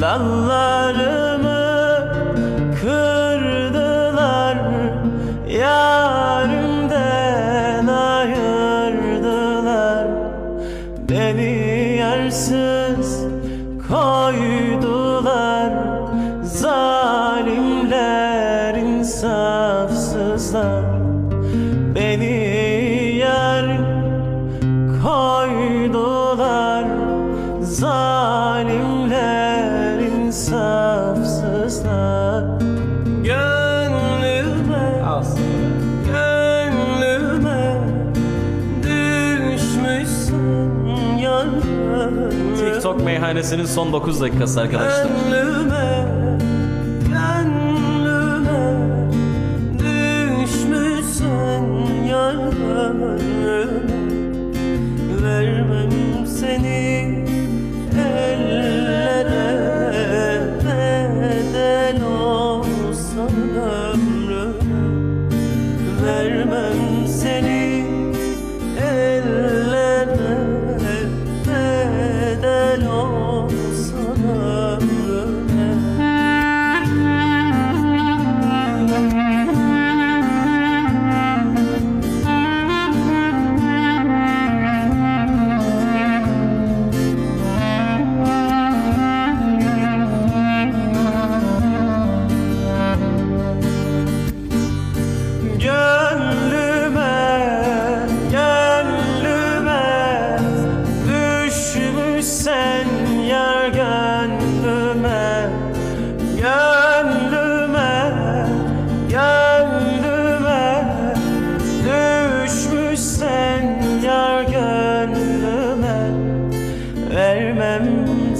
Dallarımı kırdılar Yarımden ayırdılar. Beni yersiz koydular Zalimler insafsızlar. Beni insafsızlar Gönlüme Gönlüme düşmüşsün yar TikTok meyhanesinin son 9 dakikası arkadaşlar. Gönlüme Gönlüme düşmüşsün yar Vermem seni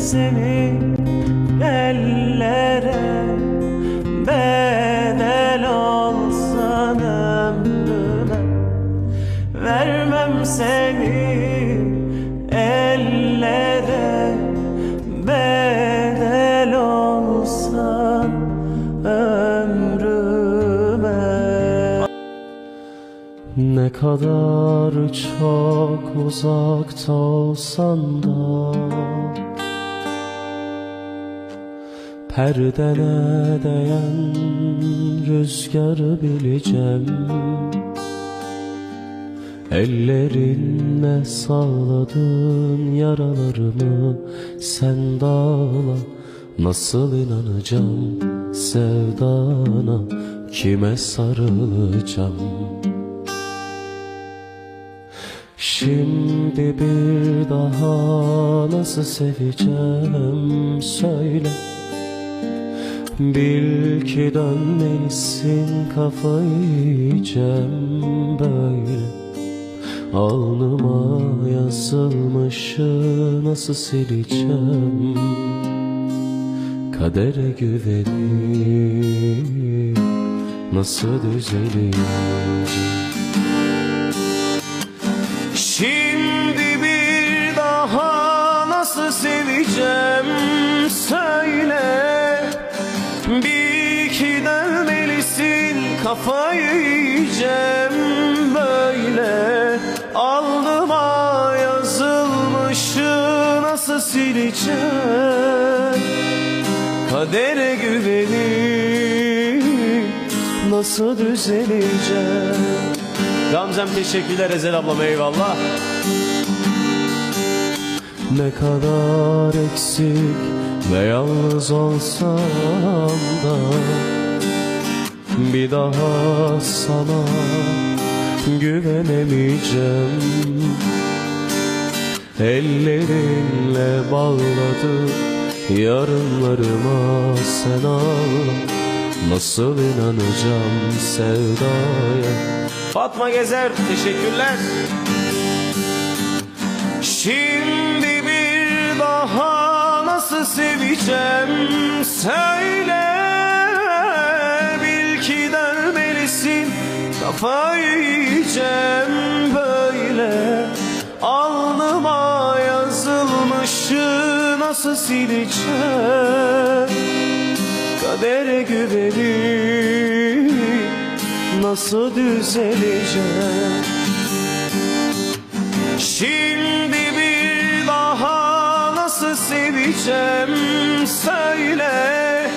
seni ellere bedel olsan ömrüme. Vermem seni ellere bedel olsan ömrüme. Ne kadar çok uzakta olsan da Perdene değen rüzgarı bileceğim. Ellerinle sağladığın yaralarımı sen dağla Nasıl inanacağım sevdana kime sarılacağım? Şimdi bir daha nasıl seveceğim söyle Bil ki dönmelisin kafayı yiyeceğim böyle. Alnıma yazılmışı nasıl sileceğim? Kadere güvenip nasıl düzeleceğim Şimdi bir daha nasıl seveceğim söyle Bir iki dönmelisin kafayı yiyeceğim. Böyle Alnıma yazılmışı nasıl sileceğim? Kadere güvenip nasıl düzeleceğim? Gamzem teşekkürler Ezel ablam eyvallah. Ne kadar eksik ve yalnız olsam da Bir daha sana güvenemeyeceğim. Ellerinle bağladı yarınlarıma sen ağla Nasıl inanacağım sevdaya? Fatma Gezer teşekkürler. Şimdi nasıl seveceğim söyle. Bil ki dönmelisin kafayı yiyeceğim böyle. Alnıma yazılmışı nasıl sileceğim? Kadere güvenip nasıl düzeleceğim Şimdi seveceğim söyle.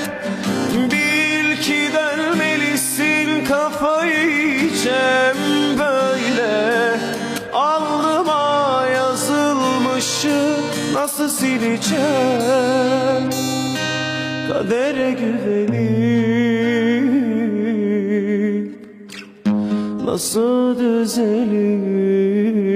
Bil ki dönmelisin kafayı yiyeceğim böyle. Alnıma yazılmışı nasıl sileceğim? Kadere güvenip Nasıl düzelir